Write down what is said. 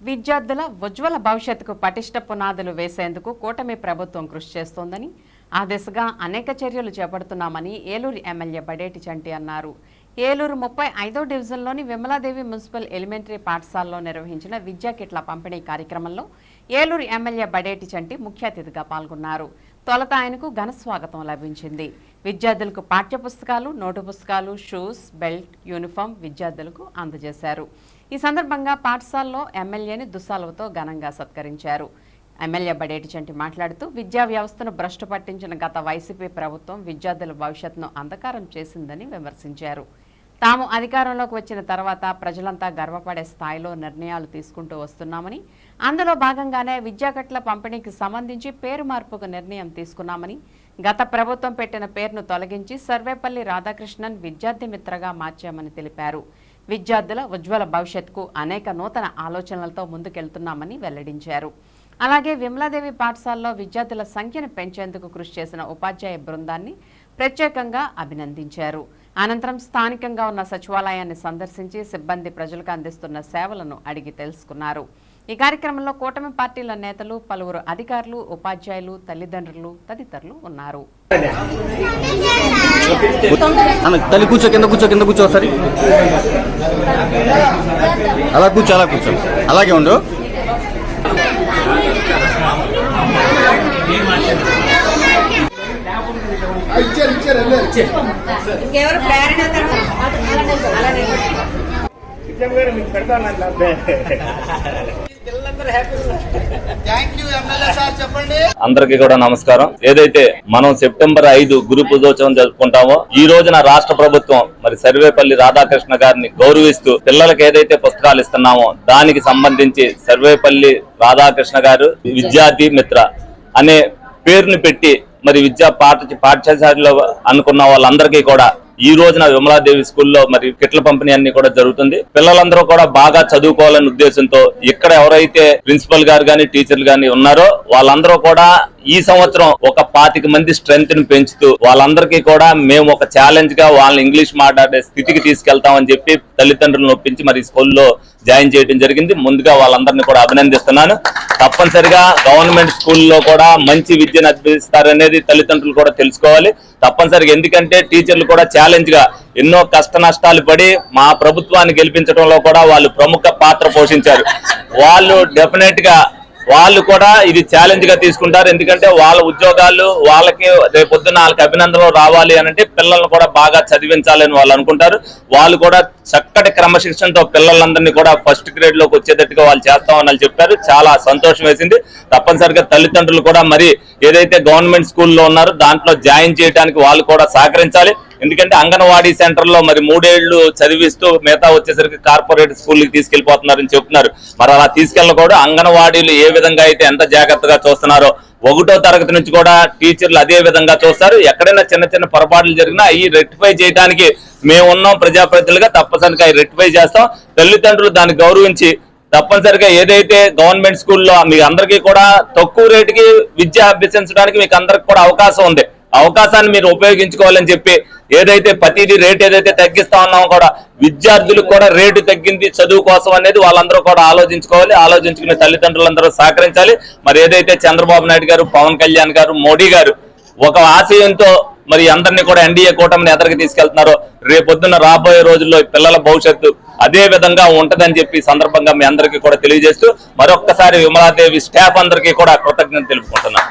విద్యార్థుల ఉజ్వల భవిష్యత్తుకు పటిష్ట పునాదులు వేసేందుకు కూటమి ప్రభుత్వం కృషి చేస్తోందని ఆ దిశగా అనేక చర్యలు చేపడుతున్నామని ఏలూరు ఎమ్మెల్యే బడేటి చంటి అన్నారు. ఏలూరు ముప్పై ఐదో డివిజన్లోని విమలాదేవి మున్సిపల్ ఎలిమెంటరీ పాఠశాలలో నిర్వహించిన విద్యా కిట్ల పంపిణీ కార్యక్రమంలో ఏలూరు ఎమ్మెల్యే బడేటి చంటి ముఖ్య అతిథిగా పాల్గొన్నారు. తొలత ఆయనకు ఘన స్వాగతం లభించింది. విద్యార్థులకు పాఠ్యపుస్తకాలు నోటు పుస్తకాలు షూస్ బెల్ట్ యూనిఫామ్ విద్యార్థులకు అందజేశారు. ఈ సందర్భంగా పాఠశాలలో ఎమ్మెల్యేని దుస్సాలవతో ఘనంగా సత్కరించారు. ఎమ్మెల్యే బడేటి చంటి మాట్లాడుతూ విద్యా వ్యవస్థను భ్రష్టు పట్టించిన గత వైసీపీ ప్రభుత్వం విద్యార్థుల భవిష్యత్తును అంధకారం చేసిందని విమర్శించారు. తాము అధికారంలోకి వచ్చిన తర్వాత ప్రజలంతా గర్వపడే స్థాయిలో నిర్ణయాలు తీసుకుంటూ వస్తున్నామని అందులో భాగంగానే విద్యాకట్ల పంపిణీకి సంబంధించి పేరు మార్పుకు నిర్ణయం తీసుకున్నామని గత ప్రభుత్వం పెట్టిన పేరును తొలగించి సర్వేపల్లి రాధాకృష్ణన్ విద్యార్థి మిత్రగా మార్చామని తెలిపారు. విద్యార్థుల ఉజ్వల భవిష్యత్కు అనేక నూతన ఆలోచనలతో ముందుకెళ్తున్నామని వెల్లడించారు. అలాగే విమలాదేవి పాఠశాలలో విద్యార్థుల సంఖ్యను పెంచేందుకు కృషి చేసిన ఉపాధ్యాయ బృందాన్ని ప్రత్యేకంగా అభినందించారు. అనంతరం స్థానికంగా ఉన్న సచివాలయాన్ని సందర్శించి సిబ్బంది ప్రజలకు అందిస్తున్న సేవలను అడిగి తెలుసుకున్నారు. ఈ కార్యక్రమంలో కూటమి పార్టీల నేతలు పలువురు అధికారులు ఉపాధ్యాయులు తల్లిదండ్రులు తదితరులు ఉన్నారు. తల్లి కూర్చో కింద కూర్చో కింద కూర్చో ఒకసారి. అలా కూర్చో అలా కూర్చో. అలాగే ఉండు. ఇంకెవరు ప్రేరణ అలానే అందరికీ కూడా నమస్కారం. ఏదైతే మనం సెప్టెంబర్ ఐదు గురు పూజోత్సవం జరుపుకుంటామో ఈ రోజున రాష్ట్ర ప్రభుత్వం మరి సర్వేపల్లి రాధాకృష్ణ గారిని గౌరవిస్తూ పిల్లలకు ఏదైతే పుస్తకాలు ఇస్తున్నామో దానికి సంబంధించి సర్వేపల్లి రాధాకృష్ణ గారు విద్యార్థి మిత్ర అనే పేరుని పెట్టి మరి విద్యా పాఠ పాఠశాలలో అనుకున్న వాళ్ళందరికీ కూడా ఈ రోజున విమలాదేవి స్కూల్లో మరి కిట్ల పంపిణీ అన్ని కూడా జరుగుతుంది. పిల్లలందరూ కూడా బాగా చదువుకోవాలనే ఉద్దేశంతో ఇక్కడ ఎవరైతే ప్రిన్సిపల్ గారు గాని టీచర్లు గాని ఉన్నారో వాళ్ళందరూ కూడా ఈ సంవత్సరం ఒక పాతిక మంది స్ట్రెంత్ని పెంచుతూ వాళ్ళందరికీ కూడా మేము ఒక ఛాలెంజ్గా వాళ్ళని ఇంగ్లీష్ మాట్లాడే స్థితికి తీసుకెళ్తామని చెప్పి తల్లిదండ్రులను ఒప్పించి మరి స్కూల్లో జాయిన్ చేయడం జరిగింది. ముందుగా వాళ్ళందరినీ కూడా అభినందిస్తున్నాను. తప్పనిసరిగా గవర్నమెంట్ స్కూల్లో కూడా మంచి విద్యను అందిస్తారనేది తల్లిదండ్రులు కూడా తెలుసుకోవాలి. తప్పనిసరిగా ఎందుకంటే టీచర్లు కూడా ఛాలెంజ్గా ఎన్నో కష్ట నష్టాలు పడి మా ప్రభుత్వాన్ని గెలిపించడంలో కూడా వాళ్ళు ప్రముఖ పాత్ర పోషించారు. వాళ్ళు డెఫినెట్గా వాళ్ళు కూడా ఇది ఛాలెంజ్గా తీసుకుంటారు. ఎందుకంటే వాళ్ళ ఉద్యోగాలు వాళ్ళకి రేపొద్దున వాళ్ళకి అభినందనలు రావాలి అని అంటే పిల్లల్ని కూడా బాగా చదివించాలని వాళ్ళు అనుకుంటారు. వాళ్ళు కూడా చక్కటి క్రమశిక్షణతో పిల్లలందరినీ కూడా ఫస్ట్ గ్రేడ్లోకి వచ్చేటట్టుగా వాళ్ళు చేస్తామని వాళ్ళు చెప్పారు. చాలా సంతోషం వేసింది. తప్పనిసరిగా తల్లిదండ్రులు కూడా మరి ఏదైతే గవర్నమెంట్ స్కూల్లో ఉన్నారో దాంట్లో జాయిన్ చేయడానికి వాళ్ళు కూడా సహకరించాలి. ఎందుకంటే అంగన్వాడీ సెంటర్లో మరి మూడేళ్ళు చదివిస్తూ మిగతా వచ్చేసరికి కార్పొరేట్ స్కూల్కి తీసుకెళ్ళిపోతున్నారని చెప్తున్నారు. మరి అలా తీసుకెళ్ళకూడదు. అంగన్వాడీలు ఏ విధంగా అయితే ఎంత జాగ్రత్తగా చూస్తున్నారో ఒకటో తరగతి నుంచి కూడా టీచర్లు అదే విధంగా చూస్తారు. ఎక్కడైనా చిన్న చిన్న పొరపాట్లు జరిగినా అవి రెక్టిఫై చేయడానికి మేము ఉన్నాం. ప్రజాప్రతినిధులుగా తప్పనిసరిగా అవి రెక్టిఫై చేస్తాం. తల్లిదండ్రులు దాన్ని గౌరవించి తప్పనిసరిగా ఏదైతే గవర్నమెంట్ స్కూల్లో మీకు అందరికీ కూడా తక్కువ రేటుకి విద్య అభ్యసించడానికి మీకు అందరికి కూడా అవకాశం ఉంది. అవకాశాన్ని మీరు ఉపయోగించుకోవాలని చెప్పి ఏదైతే ప్రతిదీ రేట్ ఏదైతే తగ్గిస్తా ఉన్నామో కూడా విద్యార్థులకు కూడా రేటు తగ్గింది చదువు కోసం అనేది వాళ్ళందరూ కూడా ఆలోచించుకోవాలి ఆలోచించుకునే తల్లిదండ్రులందరూ సహకరించాలి. మరి ఏదైతే చంద్రబాబు నాయుడు గారు పవన్ కళ్యాణ్ గారు మోడీ గారు ఒక ఆశయంతో మరి అందరినీ కూడా ఎన్డీఏ కూటమిని ఎదరికి తీసుకెళ్తున్నారో రేపొద్దున రాబోయే రోజుల్లో పిల్లల భవిష్యత్తు అదే విధంగా ఉంటదని చెప్పి సందర్భంగా మీ అందరికీ కూడా తెలియజేస్తూ మరొక్కసారి విమలాదేవి స్టాఫ్ అందరికీ కూడా కృతజ్ఞత తెలుపుకుంటున్నాను.